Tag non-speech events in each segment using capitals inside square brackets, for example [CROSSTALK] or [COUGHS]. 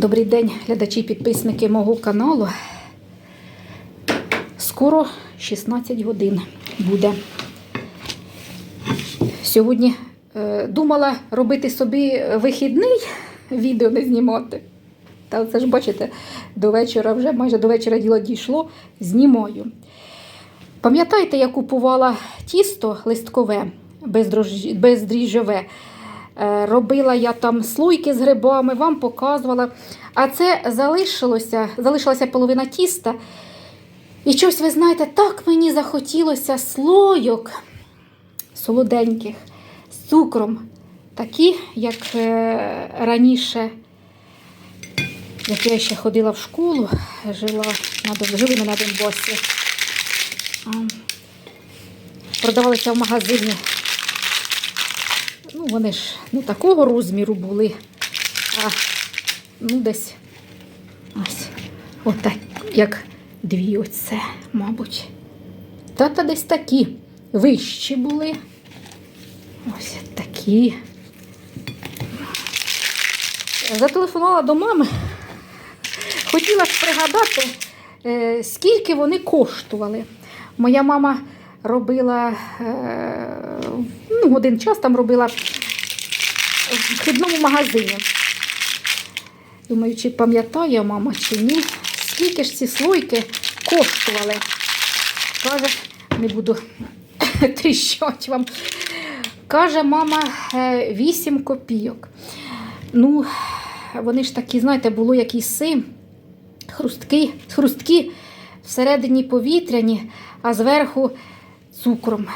Добрий день, глядачі, і підписники мого каналу. Скоро 16 годин буде. Сьогодні е, думала робити собі вихідний, відео не знімати. Та це ж бачите, до вечора вже майже до вечора діло дійшло, знімаю. Пам'ятаєте, я купувала тісто листкове, бездріжджове. Е, Робила я там слойки з грибами, вам показувала. А це залишилося, залишилася половина тіста. І щось, ви знаєте, так мені захотілося слойок солоденьких з цукром. Такі, як е, раніше, як я ще ходила в школу, жила на, жили ми на Донбасі. Продавалися в магазині. Ну, вони ж не такого розміру були, а ну десь ось отак, як дві оце, мабуть. Та-та десь такі вищі були. Ось такі. Зателефонувала до мами. Хотіла ж пригадати, е, скільки вони коштували. Моя мама робила е, ну, один час там робила в вхідному магазині. Думаю, чи пам'ятає мама, чи ні. Скільки ж ці слойки коштували? Каже, не буду [COUGHS] тріщати вам. Каже, мама, е, 8 копійок. Ну, вони ж такі, знаєте, було якісь хрустки, хрустки всередині повітряні, а зверху цукром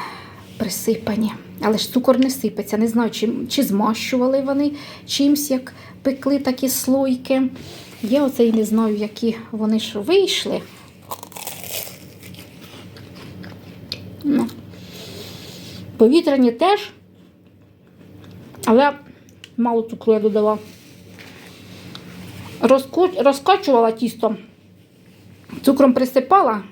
присипані. Але ж цукор не сипеться. Не знаю, чи, чи змащували вони чимсь, як пекли такі слойки. Я оце і не знаю, які вони ж вийшли. Ну. Повітряні теж, але мало цукру я додала. Розкачувала тісто, цукром присипала,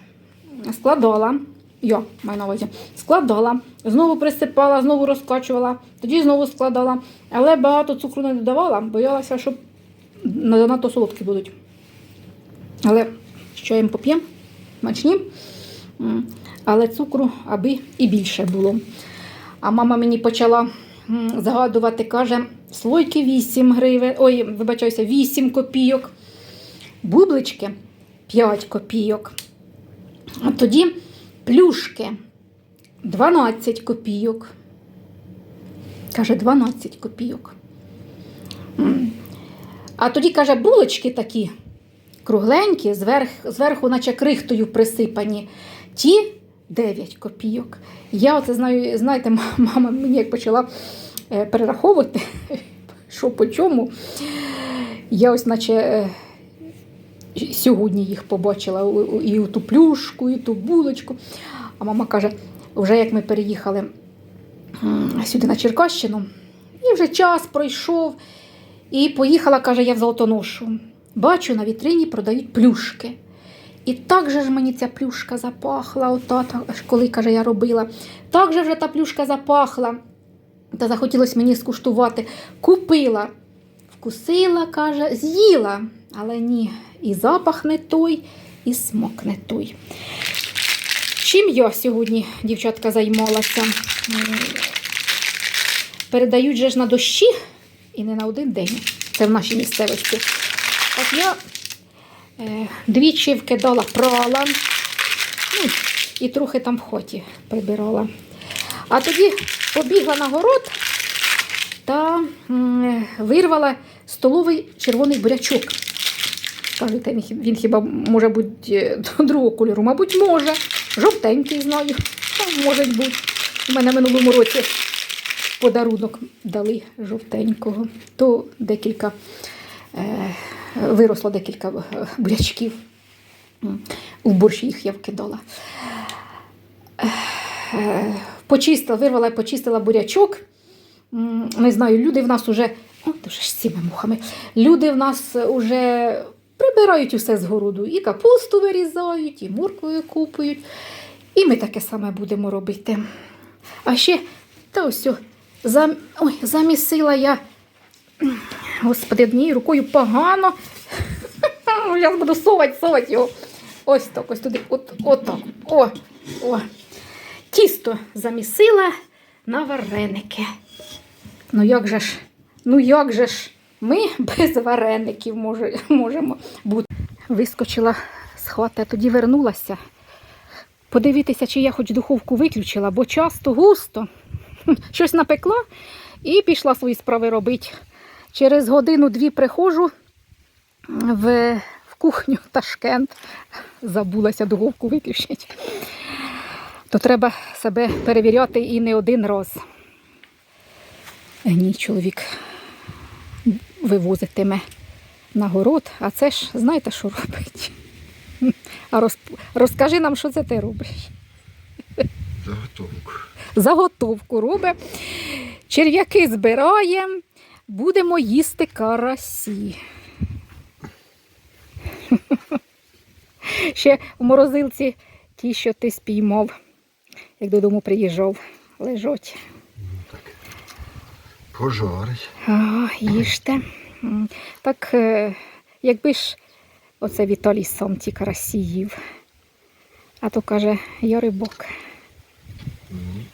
складала. Я маю на увазі. Складала, знову присипала, знову розкачувала, тоді знову складала. Але багато цукру не додавала, боялася, що занадто солодкі будуть. Але що їм поп'ємо? Смачні. Але цукру аби і більше було. А мама мені почала м, згадувати, каже, слойки 8 гривень, ой, вибачаюся, 8 копійок, бублички 5 копійок. А тоді плюшки 12 копійок. Каже, 12 копійок. А тоді, каже, булочки такі кругленькі, зверх, зверху, наче крихтою присипані. Ті 9 копійок. Я оце знаю, знаєте, мама мені як почала е, перераховувати, [LAUGHS] що по чому. Я ось наче е, сьогодні їх побачила і ту плюшку, і ту булочку. А мама каже, вже як ми переїхали сюди на Черкащину, і вже час пройшов. І поїхала, каже, я в Золотоношу. Бачу, на вітрині продають плюшки. І так же ж мені ця плюшка запахла, ота, та, коли, каже, я робила. Так же вже та плюшка запахла. Та захотілося мені скуштувати. Купила, вкусила, каже, з'їла. Але ні, і запах не той, і смак не той. Чим я сьогодні, дівчатка, займалася? Передають же ж на дощі і не на один день. Це в нашій місцевості. От я е, двічі вкидала прала, ну, і трохи там в хоті прибирала. А тоді побігла на город та м, вирвала столовий червоний бурячок. Кажете, він хіба може бути е, [LAUGHS] другого кольору? Мабуть, може. Жовтенький знаю. Може бути. У мене минулому році подарунок дали жовтенького. То декілька е, виросло декілька е, бурячків. У борщ їх я вкидала. Е, Почистила, вирвала і почистила бурячок. Не знаю, люди в нас уже, о, дуже ж з цими мухами. Люди в нас уже прибирають усе з городу. І капусту вирізають, і моркву купують. І ми таке саме будемо робити. А ще, та ось, зам... Ой, замісила я Господи, однією рукою погано. [LAUGHS] Зараз буду совати, совати його. Ось так, ось туди. От, от так. О, о. Тісто замісила на вареники. Ну як же ж, ну як же ж, ми [LAUGHS] без вареників може, можемо бути. Вискочила з хати, тоді вернулася. Подивитися, чи я хоч духовку виключила, бо часто густо. [LAUGHS] Щось напекла і пішла свої справи робити. Через годину-дві приходжу в, в кухню Ташкент. Забулася духовку виключити. То треба себе перевіряти і не один раз. Ні, чоловік вивозитиме на город, а це ж знаєте, що робить? А роз, розкажи нам, що це ти робиш. Заготовку. Заготовку робить. Черв'яки збираємо, будемо їсти карасі. Ще в морозилці ті, що ти спіймав, як додому приїжджав, лежать. Пожарить. А, їжте. Так, е, якби ж оце Віталій сам ті карасі їв. А то каже, я рибок. М.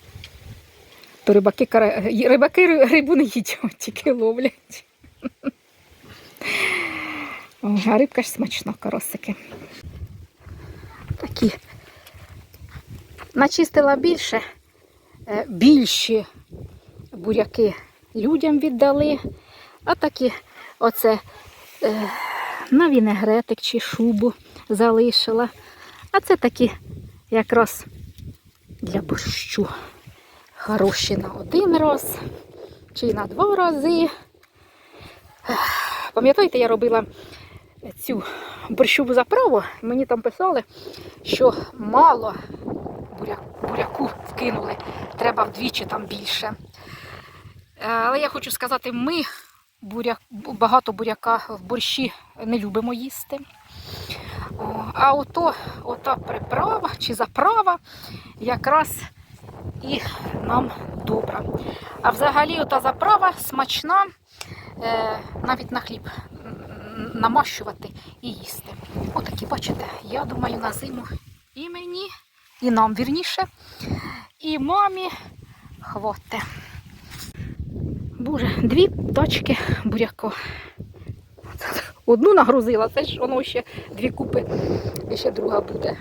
То рибаки, кара- рибаки рибу не їдять, тільки ловлять. О, а рибка ж смачна, карасики. Такі. Начистила більше, е, більші буряки людям віддали, а такі оце е, на вінегретик чи шубу залишила. А це такі якраз для борщу. Хороші на один раз чи на два рази. Пам'ятаєте, я робила цю борщову заправу, мені там писали, що мало буряку вкинули, треба вдвічі там більше. Е, Але я хочу сказати, ми буряк, багато буряка в борщі не любимо їсти. А ото, ота приправа чи заправа якраз і нам добра. А взагалі ота заправа смачна, е, навіть на хліб намащувати і їсти. Отакі, бачите, я думаю, на зиму і мені, і нам вірніше, і мамі хвоте. Боже, дві точки буряку. Одну нагрузила, це ж воно ще дві купи, і ще друга буде.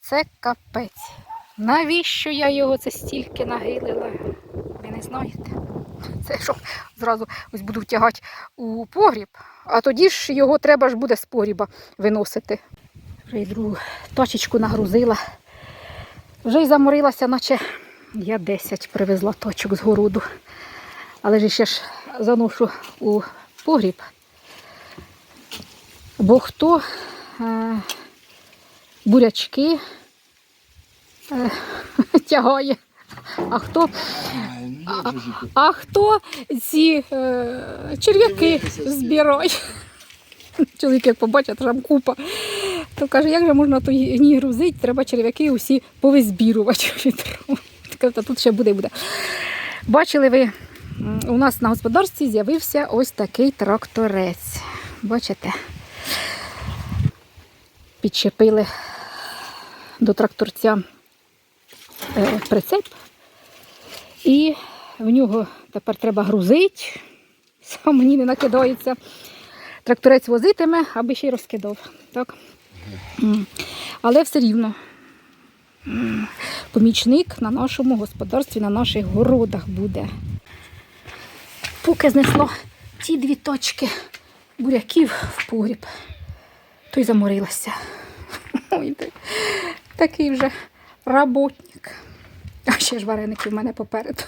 Це капець. Навіщо я його це стільки нагилила? Ви не знаєте? Це що зразу ось буду втягати у погріб, а тоді ж його треба ж буде з погріба виносити. Вже й другу точечку нагрузила. Вже й заморилася, наче я 10 привезла точок з городу. Але ж ще ж заношу у погріб. Бо хто е, бурячки е, [LAUGHS] тягає, а хто, а, а хто ці е, черв'яки збирає. [LAUGHS] Чоловік як побачить, там купа. То каже, як же можна то гній грузити, треба черв'яки усі повизбірувати в відро. [LAUGHS] Така, Та тут ще буде буде. Бачили ви, у нас на господарстві з'явився ось такий тракторець. Бачите? Підчепили до тракторця е, прицеп, і в нього тепер треба грузити. [LAUGHS] Сам мені не накидається. Тракторець возитиме, аби ще й розкидав. Так? Але все рівно. Помічник на нашому господарстві, на наших городах буде. Поки знесло ті дві точки буряків в погріб, то й заморилася. [LAUGHS] Ой, такий вже работник. А ще ж вареники в мене попереду.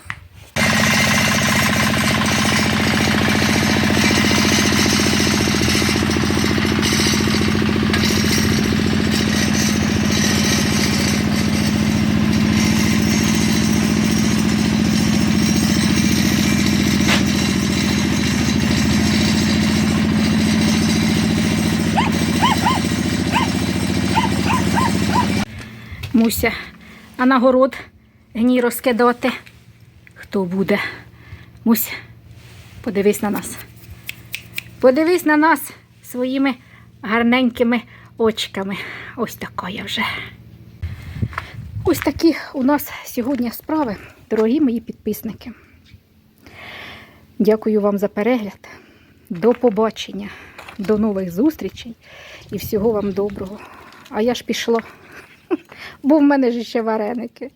Муся, а на город гній розкидати. Хто буде? Муся, подивись на нас. Подивись на нас своїми гарненькими очками. Ось така вже. Ось такі у нас сьогодні справи, дорогі мої підписники. Дякую вам за перегляд. До побачення, до нових зустрічей і всього вам доброго. А я ж пішла, бо в мене ж ще вареники.